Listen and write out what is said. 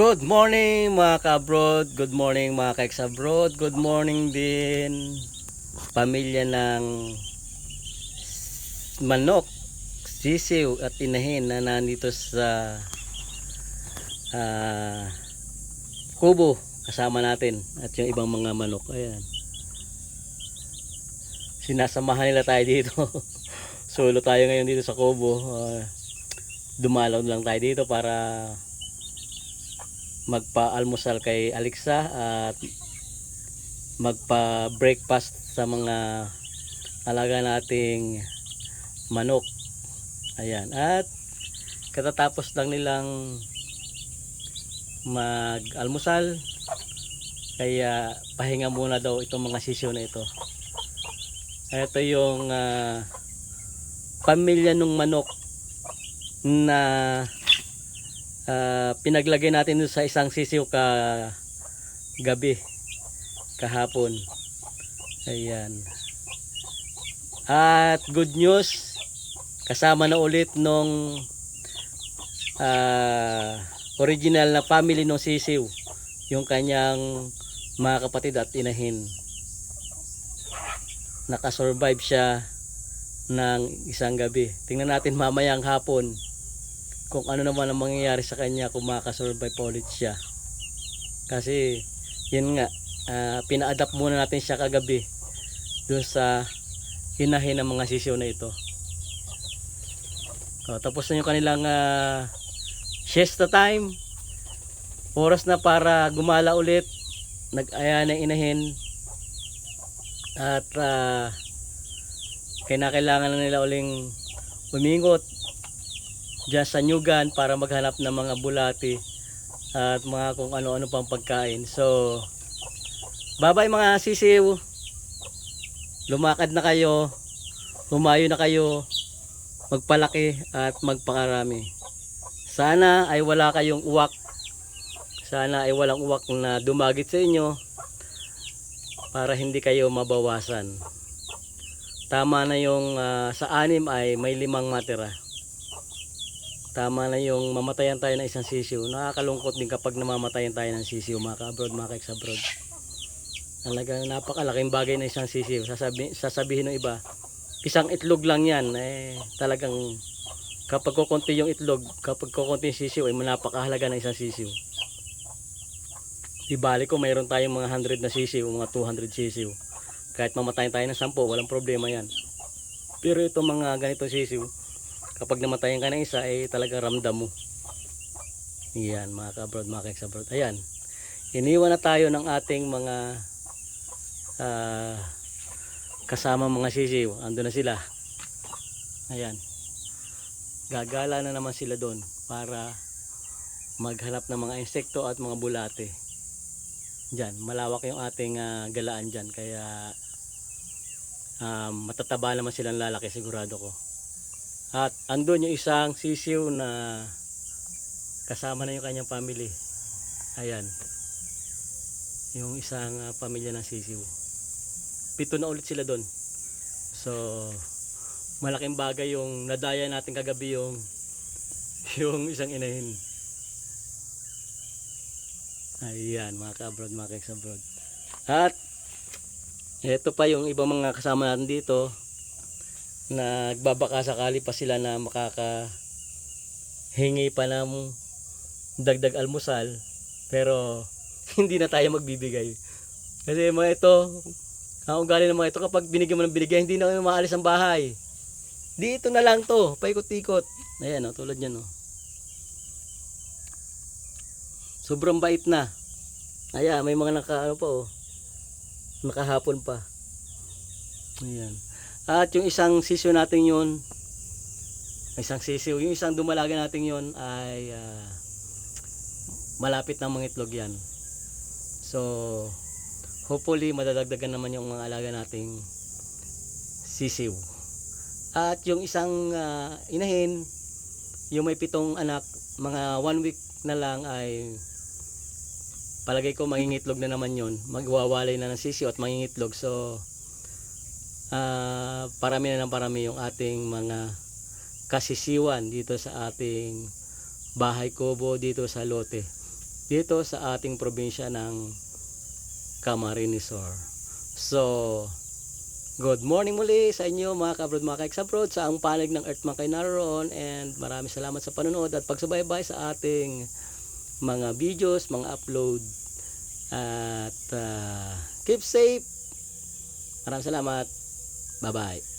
Good morning mga ka-abroad, good morning mga ka-ex-abroad, good morning din pamilya ng manok, sisiw at inahin na nandito sa ah, kubo kasama natin at yung ibang mga manok. Ayan. Sinasamahan nila tayo dito. Solo tayo ngayon dito sa kubo. Ah, dumalaw lang tayo dito para magpa-almusal kay Alexa at magpa-breakfast sa mga alaga nating manok. Ayan. At katatapos lang nilang mag-almusal kaya pahinga muna daw itong mga sisyo na ito. Ito yung ah, pamilya ng manok na ah, pinaglagay natin sa isang sisiw ka gabi kahapon. Ayan. At good news kasama na ulit nung ah, original na family ng sisiw yung kanyang mga kapatid at inahin. Nakasurvive siya ng isang gabi. Tingnan natin mamayang hapon kung ano naman ang mangyayari sa kanya kung makakasurvive pa ulit siya. Kasi, yun nga, ah, pina-adapt muna natin siya kagabi doon sa hinahin ng mga sisiyo na ito. O, tapos na yung kanilang ah, siesta time. Oras na para gumala ulit. Nag-aya na inahin. At ah, kinakailangan na nila uling umingot dyan sa nyugan para maghanap ng mga bulati at mga kung ano-ano pang pagkain. So, babay mga sisiw. Lumakad na kayo. Humayo na kayo. Magpalaki at magpakarami. Sana ay wala kayong uwak. Sana ay walang uwak na dumagit sa inyo para hindi kayo mabawasan. Tama na yung ah, sa anim ay may limang matira tama na yung mamatayan tayo ng isang sisiw. Nakakalungkot din kapag namamatayan tayo ng sisiw mga ka-abroad, mga ka-abroad. Talagang napakalaking bagay na isang sisiw. Sasabi, sasabihin ng iba, isang itlog lang yan. Eh, talagang kapag kukunti yung itlog, kapag kukunti yung sisiw, ay napakahalaga ng isang sisiw. Di bali ko mayroon tayong mga 100 na sisiw, mga 200 sisiw. Kahit mamatayan tayo ng 10, walang problema yan. Pero itong mga ganito sisiw, kapag namatayan ka ng isa ay talaga ramdam mo. Yan mga ka-abroad mga ka-abroad ayan. Iniwan na tayo ng ating mga ah, kasama mga sisiw. Ando na sila. Ayan. Gagala na naman sila doon para maghanap ng mga insekto at mga bulate. Dyan malawak yung ating ah, galaan dyan kaya um, matataba naman silang lalaki sigurado ko at andun yung isang sisiw na kasama na yung kanyang family. Ayan. Yung isang ah, pamilya ng sisiw. Pito na ulit sila doon. So, malaking bagay yung nadaya natin kagabi yung yung isang inahin. Ayan, mga ka-abroad, mga ka-abroad. At, ito pa yung ibang mga kasama natin dito nagbabaka sakali pa sila na makaka hingi pa ng dagdag almusal pero hindi na tayo magbibigay. Kasi mga ito ang ugali ng mga ito kapag binigyan mo ng binigay hindi na kami maalis ang bahay. Dito na lang to paikot-ikot. Ayan o tulad yan o sobrang bait na. Ayan may mga naka ano pa o nakahapon pa. Ayan at yung isang sisiw natin yun, isang sisiw, yung isang dumalaga natin yun ay ah, malapit na mangitlog yan. So, hopefully madadagdagan naman yung mga alaga nating sisiw. At yung isang ah, inahin, yung may pitong anak, mga one week na lang ay palagay ko mangingitlog na naman yun. Magwawalay na ng sisiw at mangingitlog. So, ah parami na ng parami yung ating mga kasisiwan dito sa ating bahay kubo dito sa lote. dito sa ating probinsya ng Camarines Sur. So, good morning muli sa inyo mga kabrod mga kaiksabrod sa ang panig ng Earth kayo naroon and maraming salamat sa panonood at pagsubaybay sa ating mga videos, mga upload at ah, keep safe. Maraming salamat. Bye bye.